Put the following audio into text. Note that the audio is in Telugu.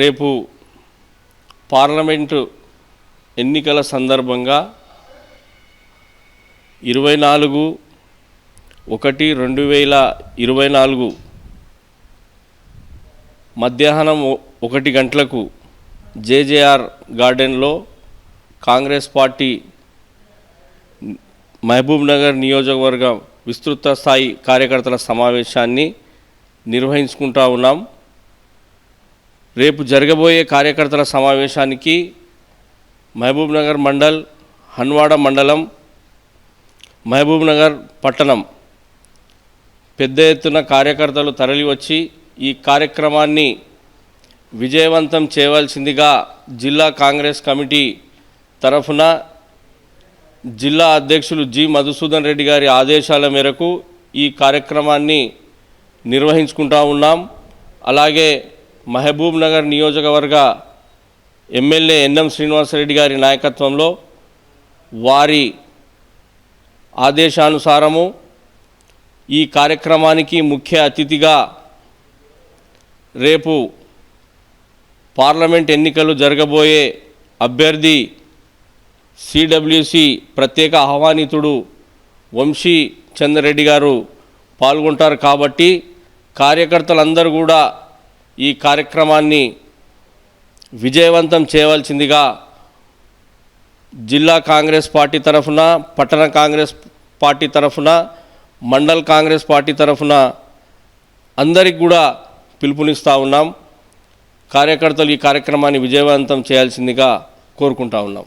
రేపు పార్లమెంటు ఎన్నికల సందర్భంగా ఇరవై నాలుగు ఒకటి రెండు వేల ఇరవై నాలుగు మధ్యాహ్నం ఒకటి గంటలకు జేజేఆర్ గార్డెన్లో కాంగ్రెస్ పార్టీ మహబూబ్ నగర్ నియోజకవర్గం విస్తృత స్థాయి కార్యకర్తల సమావేశాన్ని నిర్వహించుకుంటా ఉన్నాం. రేపు జరగబోయే కార్యకర్తల సమావేశానికి మహబూబ్నగర్ మండల్ హన్వాడ మండలం మహబూబ్నగర్ పట్టణం పెద్ద ఎత్తున కార్యకర్తలు తరలివచ్చి ఈ కార్యక్రమాన్ని విజయవంతం చేయవలసిందిగా జిల్లా కాంగ్రెస్ కమిటీ తరఫున జిల్లా అధ్యక్షులు జి మధుసూదన్ రెడ్డి గారి ఆదేశాల మేరకు ఈ కార్యక్రమాన్ని నిర్వహించుకుంటా ఉన్నాం. అలాగే మహబూబ్ నగర్ నియోజకవర్గ ఎమ్మెల్యే ఎన్ఎం శ్రీనివాసరెడ్డి గారి నాయకత్వంలో వారి ఆదేశానుసారము ఈ కార్యక్రమానికి ముఖ్య అతిథిగా రేపు పార్లమెంట్ ఎన్నికలు జరగబోయే అభ్యర్థి సిడబ్ల్యూసి ప్రత్యేక ఆహ్వానితుడు వంశీ చంద్రరెడ్డి గారు పాల్గొంటారు కాబట్టి కార్యకర్తలందరూ కూడా ఈ కార్యక్రమాన్ని విజయవంతం చేయవలసిందిగా జిల్లా కాంగ్రెస్ పార్టీ తరఫున పట్టణ కాంగ్రెస్ పార్టీ తరఫున మండల్ కాంగ్రెస్ పార్టీ తరఫున అందరికి కూడా పిలుపునిస్తూ ఉన్నాం. కార్యకర్తలు ఈ కార్యక్రమాన్ని విజయవంతం చేయాల్సిందిగా కోరుకుంటా ఉన్నాం.